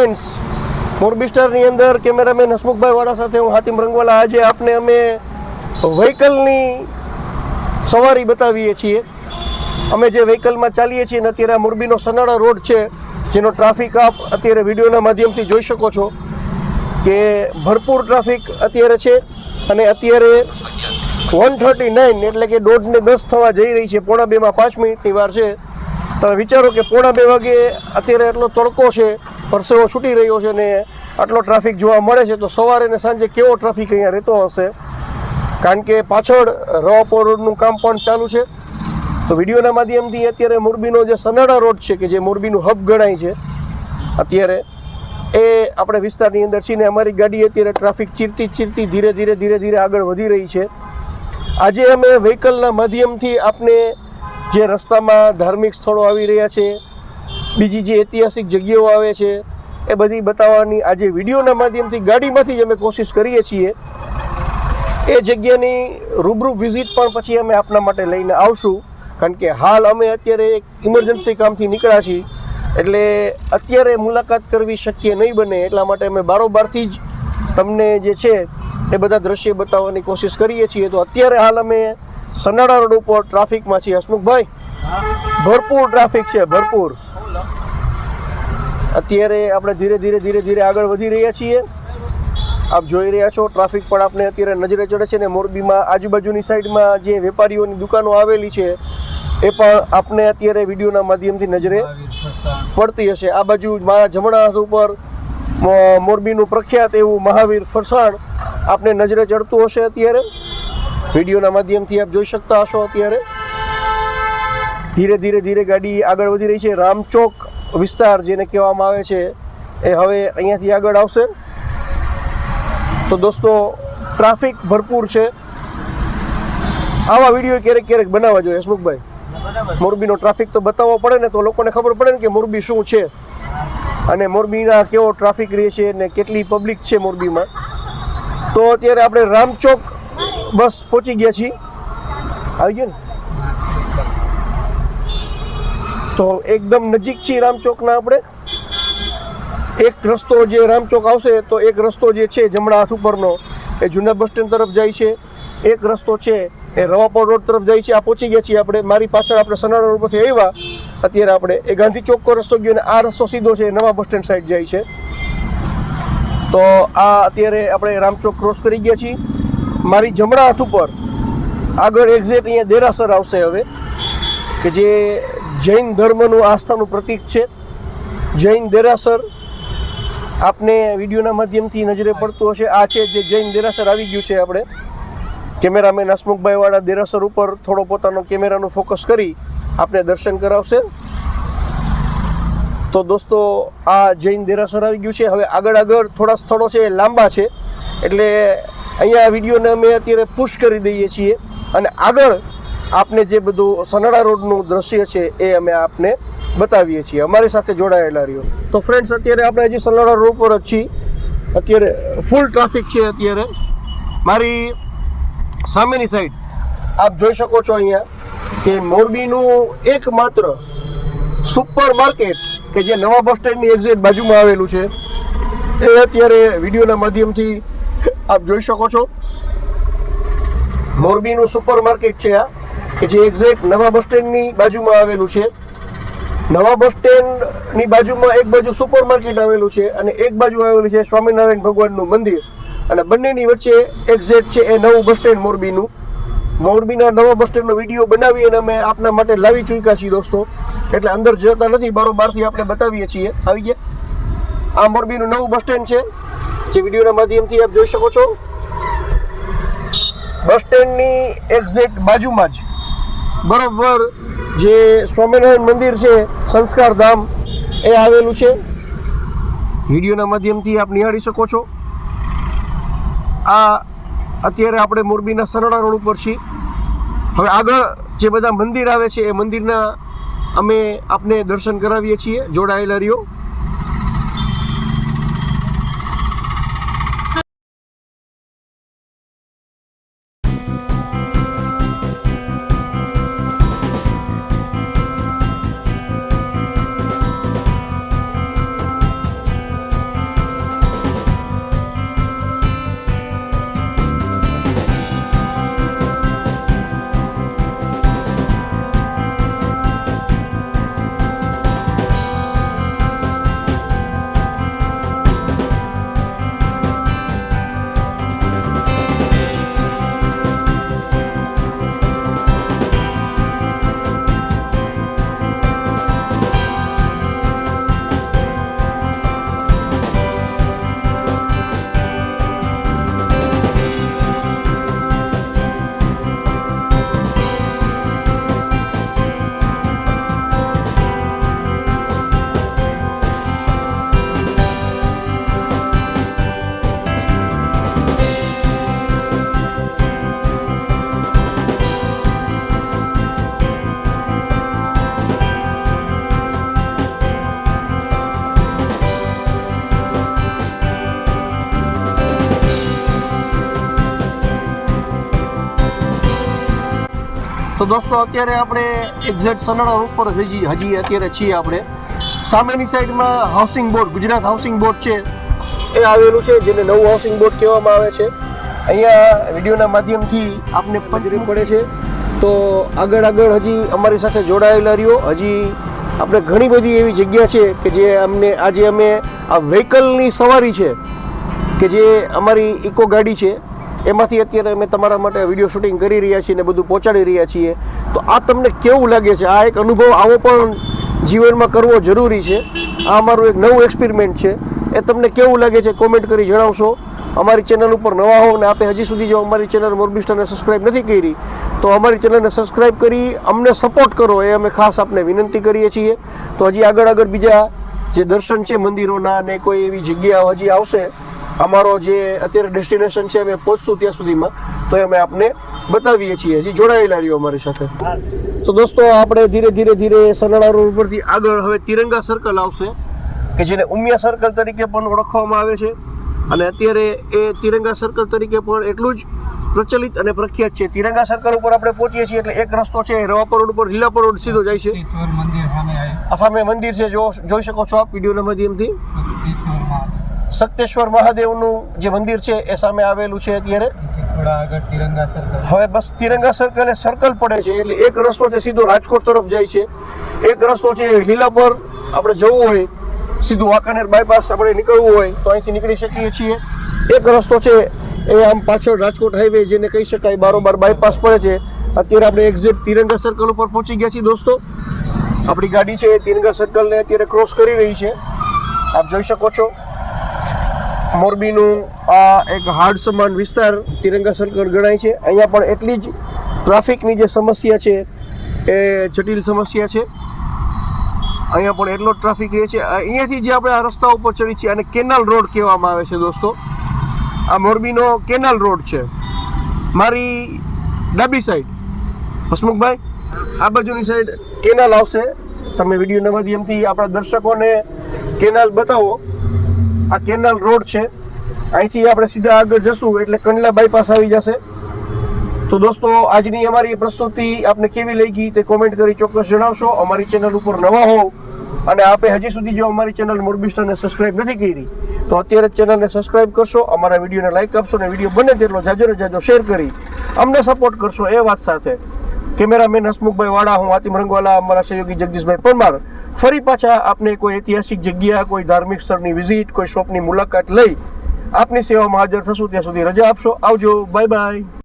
Friends Morbi સ્ટારની અંદર cameraman Hasmukhbhai વાળા સાથે હું હાતિમ રંગવાલા. આજે આપને અમે વ્હીકલની સવારી બતાવીએ છીએ. અમે જે વ્હીકલમાં ચાલીએ છીએ ને અત્યારે મોરબીનો સનાળા રોડ છે, જેનો ટ્રાફિક આપ અત્યારે વિડીયોના માધ્યમથી જોઈ શકો છો કે ભરપૂર ટ્રાફિક અત્યારે છે અને અત્યારે વન થર્ટી નાઇન એટલે કે દોઢને દસ થવા જઈ રહી છે. પોણા બેમાં પાંચ મિનિટની વાર છે. તમે વિચારો કે પોણા બે વાગે અત્યારે એટલો તડકો છે. પરસેવો છૂટી રહ્યો છે ને આટલો ટ્રાફિક જોવા મળે છે, તો સવારે ને સાંજે કેવો ટ્રાફિક અહીંયા રહેતો હશે? કારણ કે પાછળ રવાપોર રોડનું કામ પણ ચાલુ છે. તો વિડીયોના માધ્યમથી અત્યારે મોરબીનો જે સનાડા રોડ છે કે જે મોરબીનું હબ ગણાય છે, અત્યારે એ આપણે વિસ્તારની અંદર છીએ ને અમારી ગાડી અત્યારે ટ્રાફિક ચીરતી ચીરતી ધીરે ધીરે ધીરે ધીરે આગળ વધી રહી છે. આજે અમે વ્હીકલના માધ્યમથી આપને જે રસ્તામાં ધાર્મિક સ્થળો આવી રહ્યા છે બીજી જે ઐતિહાસિક જગ્યાઓ આવે છે એ બધી બતાવવાની આજે વિડીયોના માધ્યમથી ગાડીમાંથી જ અમે કોશિશ કરીએ છીએ. એ જગ્યાની રૂબરૂ વિઝિટ પણ પછી અમે આપના માટે લઈને આવશું. કારણ કે હાલ અમે અત્યારે એક ઇમરજન્સી કામથી નીકળ્યા છીએ. એટલે અત્યારે મુલાકાત કરવી શક્ય નહીં બને એટલા માટે અમે બારોબારથી જ તમને જે છે એ બધા દ્રશ્ય બતાવવાની કોશિશ કરીએ છીએ. તો અત્યારે હાલ અમે સનાડા રોડ ઉપર ટ્રાફિકમાં છીએ. હસમુખભાઈ ભરપૂર ટ્રાફિક છે ભરપૂર. અત્યારે આપણે ધીરે ધીરે ધીરે ધીરે આગળ વધી રહ્યા છીએ. આપ જોઈ રહ્યા છો, ટ્રાફિક પણ આપણે અત્યારે નજરે ચડે છે ને મોરબીમાં આજુબાજુની સાઈડમાં જે વેપારીઓની દુકાનો આવેલી છે, એ પણ આપણે અત્યારે વિડીયોના માધ્યમથી નજરે પડતી હશે. આ બાજુ મારા જમણા હાથ ઉપર મોરબીનું પ્રખ્યાત એવું મહાવીર ફરસાણ આપને નજરે ચડતું હશે અત્યારે. વિડીયોના માધ્યમથી આપ જોઈ શકતા હશો અત્યારે. ધીરે ધીરે ધીરે ગાડી આગળ વધી રહી છે. રામચોક વિસ્તાર જેને કહેવામાં આવે છે, એ હવે અહીંયાથી આગળ આવશે. તો દોસ્તો, ટ્રાફિક ભરપૂર છે. આવા વીડિયો ક્યારેક ક્યારેક બનાવવા જોઈએ, હસમુખભાઈ. મોરબીનો ટ્રાફિક તો બતાવવો પડે ને, તો લોકોને ખબર પડે ને કે મોરબી શું છે. અને મોરબીના કેવો ટ્રાફિક રહે છે ને કેટલી પબ્લિક છે મોરબીમાં. તો અત્યારે આપણે રામચોક બસ પહોંચી ગયા છીએ. આવી ગયો ને? તો એકદમ નજીક છીએ રામચોકના આપણે. એક રસ્તો જે રામચોક આવશે તો એક રસ્તો જે છે જમણા હાથ ઉપરનો, એ જૂના બસ સ્ટેન્ડ તરફ જાય છે. એક રસ્તો છે એ રવાપોર રોડ તરફ જાય છે. આ પહોંચી ગયા છીએ આપણે. મારી પાછળ આપણે સનાડા રોડ પરથી આવ્યા. અત્યારે આપણે એ ગાંધી ચોક રસ્તો ગયો ને આ રસ્તો સીધો છે નવા બસ સ્ટેન્ડ સાઈડ જાય છે. તો આ અત્યારે આપણે રામચોક ક્રોસ કરી ગયા છીએ. મારી જમણા હાથ ઉપર આગળ એક્ઝેક્ટ અહીંયા દેરાસર આવશે હવે, કે જે જૈન ધર્મનું આસ્થાનું પ્રતીક છે. જૈન દેરાસર આપને વિડીયોના માધ્યમથી નજરે પડતું હશે. આ છે જે જૈન દેરાસર આવી ગયું છે આપણે. કેમેરામેન હસમુખભાઈવાળા દેરાસર ઉપર થોડો પોતાનો કેમેરાનું ફોકસ કરી આપને દર્શન કરાવશે. તો દોસ્તો, આ જૈન દેરાસર આવી ગયું છે. હવે આગળ આગળ થોડા સ્થળો છે લાંબા છે. એટલે અહીંયા વિડીયોને અમે અત્યારે પુશ કરી દઈએ છીએ. અને આગળ આપને જે બધું સનાડા રોડનું દ્રશ્ય છે એ અમે આપને બતાવીએ છીએ. અમારી સાથે જોડાયેલા રહ્યો. તો ફ્રેન્ડ્સ અત્યારે આપણે હજી સનાડા રોડ પર જ છીએ. અત્યારે ફૂલ ટ્રાફિક છે અત્યારે. મારી સામેની સાઈડ આપ જોઈ શકો છો અહીંયા કે મોરબીનું એકમાત્ર સુપર માર્કેટ કે જે નવા બસ સ્ટેન્ડની એક્ઝેક્ટ બાજુમાં આવેલું છે, એ અત્યારે વિડીયોના માધ્યમથી આપ જોઈ શકો છો. મોરબીનું સુપર માર્કેટ છે આ. કે જે એક્ઝેક્ટ નવા બસ સ્ટેન્ડની બાજુમાં આવેલું છે. નવા બસ સ્ટેન્ડની બાજુમાં એક બાજુ સુપર માર્કેટ આવેલું છે અને એક બાજુ આવેલું છે સ્વામિનારાયણ ભગવાનનું મંદિર. અને બંનેની વચ્ચે એક્ઝેક્ટ છે એ નવું બસ સ્ટેન્ડ મોરબીનું. મોરબીના નવા બસ સ્ટેન્ડનો વીડિયો બનાવી અને અમે આપના માટે લાવી ચૂક્યા છીએ દોસ્તો. એટલે અંદર જતા નથી, બારોબારથી આપણે બતાવીએ છીએ. આવી ગયા. આ મોરબીનું નવું બસ સ્ટેન્ડ છે. જે વિડીયોના માધ્યમથી આપ જોઈ શકો છો. બસ સ્ટેન્ડની એક્ઝેક્ટ બાજુમાં જ બરોબર જે સ્વામિનારાયણ મંદિર છે, સંસ્કાર ધામ, એ આવેલું છે. વિડીયોના માધ્યમથી આપ નિહાળી શકો છો. આ અત્યારે આપણે મોરબીના સરણા રોડ ઉપર છીએ. હવે આગળ જે બધા મંદિર આવે છે, એ મંદિરના અમે આપને દર્શન કરાવીએ છીએ, જોડાયેલા રહ્યો. તો દોસ્તો અત્યારે આપણે એક્ઝેક્ટ સનાળા રોડ પર હજી હજી અત્યારે છીએ આપણે. સામેની સાઈડમાં housing board Gujarat housing board છે. એ આવેલું છે જેને નવું હાઉસિંગ બોર્ડ કહેવામાં આવે છે. અહીંયા વિડીયોના માધ્યમથી આપને પંજરી પડે છે. તો આગળ આગળ હજી અમારી સાથે જોડાયેલા રહ્યો. હજી આપણે ઘણી બધી એવી જગ્યા છે કે જે અમને આજે અમે આ વ્હીકલની સવારી છે કે જે અમારી ઇકો ગાડી છે. એમાંથી અત્યારે અમે તમારા માટે વીડિયો શૂટિંગ કરી રહ્યા છીએ ને બધું પહોંચાડી રહ્યા છીએ. તો આ તમને કેવું લાગે છે? આ એક અનુભવ આવો પણ જીવનમાં કરવો જરૂરી છે. આ અમારું એક નવું એક્સપેરિમેન્ટ છે. એ તમને કેવું લાગે છે કોમેન્ટ કરી જણાવશો. અમારી ચેનલ ઉપર નવા હો ને આપે હજી સુધી જો અમારી ચેનલ મોરબી સ્ટારને સબસ્ક્રાઇબ નથી કરી, તો અમારી ચેનલને સબસ્ક્રાઈબ કરી અમને સપોર્ટ કરો. એ અમે ખાસ આપને વિનંતી કરીએ છીએ. તો હજી આગળ આગળ બીજા જે દર્શન છે મંદિરોના ને કોઈ એવી જગ્યા હજી આવશે અમારો જે અત્યારે ડેસ્ટિનેશન છે અમે પહોંચશું ત્યાં સુધીમાં તો એ અમે આપને બતાવીએ છીએ. હજી જોડાયેલા રહ્યો અમારી સાથે. તો દોસ્તો આપણે ધીરે ધીરે ધીરે સનાળા રોડ ઉપરથી આગળ હવે તિરંગા સર્કલ આવશે કે જેને ઉમિયા સર્કલ તરીકે પણ ઓળખવામાં આવે છે. અને અત્યારે એ તિરંગા સર્કલ તરીકે પણ એટલું જ પ્રચલિત અને પ્રખ્યાત છે. તિરંગા સર્કલ ઉપર આપણે પહોંચીએ છીએ એટલે એક રસ્તો છે રવાપર રોડ ઉપર લીલાપર રોડ સીધો જાય છે. આ સામે મંદિર છે જો જોઈ શકો છો આપ વિડીયોના માધ્યમથી. સક્તેશ્વર મહાદેવનું જે મંદિર છે એ સામે આવેલું છે અત્યારે. હવે બસ તિરંગા સર્કલ સર્કલ પડે છે એટલે એક રસ્તો છે સીધો રાજકોટ તરફ જાય છે. એક રસ્તો છે લીલા પર આપણે જવું હોય સીધું વાંકાનેર બાયપાસ આપણે નીકળવું હોય તો અહીંથી નીકળી શકીએ છીએ. એક રસ્તો છે એ આમ પાછળ રાજકોટ હાઈવે જેને કહી શકાય બારોબાર બાયપાસ પડે છે. અત્યારે આપણે એક્ઝેક્ટ તિરંગા સર્કલ ઉપર પહોંચી ગયા છીએ દોસ્તો. આપણી ગાડી છે એ તિરંગા સર્કલને અત્યારે ક્રોસ કરી રહી છે. આપ જોઈ શકો છો. મોરબીનું આ એક હાર્ડ સમાન વિસ્તાર તિરંગા સર્કલ ગણાય છે. અહીંયા પણ એટલી જ ટ્રાફિકની જે સમસ્યા છે એ જટિલ સમસ્યા છે. અહીંયા પણ એટલો ટ્રાફિક રહે છે. અહીંયાથી જે આપણે આ રસ્તા ઉપર ચડી છીએ અને કેનાલ રોડ કહેવામાં આવે છે દોસ્તો. આ મોરબીનો કેનાલ રોડ છે. મારી ડાબી સાઈડ હસમુખભાઈ, આ બાજુની સાઈડ કેનાલ આવશે. તમે વિડીયોના માધ્યમથી આપણા દર્શકોને કેનાલ બતાવો. આ કેનાલ રોડ છે. અહીંથી આપણે સીધા આગળ જશું, એટલે કંડલા બાયપાસ આવી જશે. તો દોસ્તો, આજની અમારી પ્રસ્તુતિ આપને કેવી લઈ ગઈ તે કોમેન્ટ કરી ચોક્કસ જણાવશો. અમારી ચેનલ ઉપર નવા હોવ અને આપે હજી સુધી જો અમારી ચેનલ મોરબી સ્ટારને સબસ્ક્રાઇબ નથી કરી, તો અત્યારે ચેનલને સબસ્ક્રાઇબ કરશો, અમારા વિડીયોને લાઇક આપશો અને વીડિયો બને તેટલો જાજો ને જાજો શેર કરી અમને સપોર્ટ કરશો એ વાત સાથે. કેમેરામેન હસમુખભાઈ વાળા, હું આતિમ રંગવાલા, અમારા સહયોગી જગદીશભાઈ પરમાર. ફરી પાછા આપને કોઈ ઐતિહાસિક જગ્યા, કોઈ ધાર્મિક સ્થળની વિઝિટ કોઈ શોપની મુલાકાત લઈ આપની સેવામાં હાજર થશું. ત્યાં સુધી રજા આપશો. આવજો. Bye bye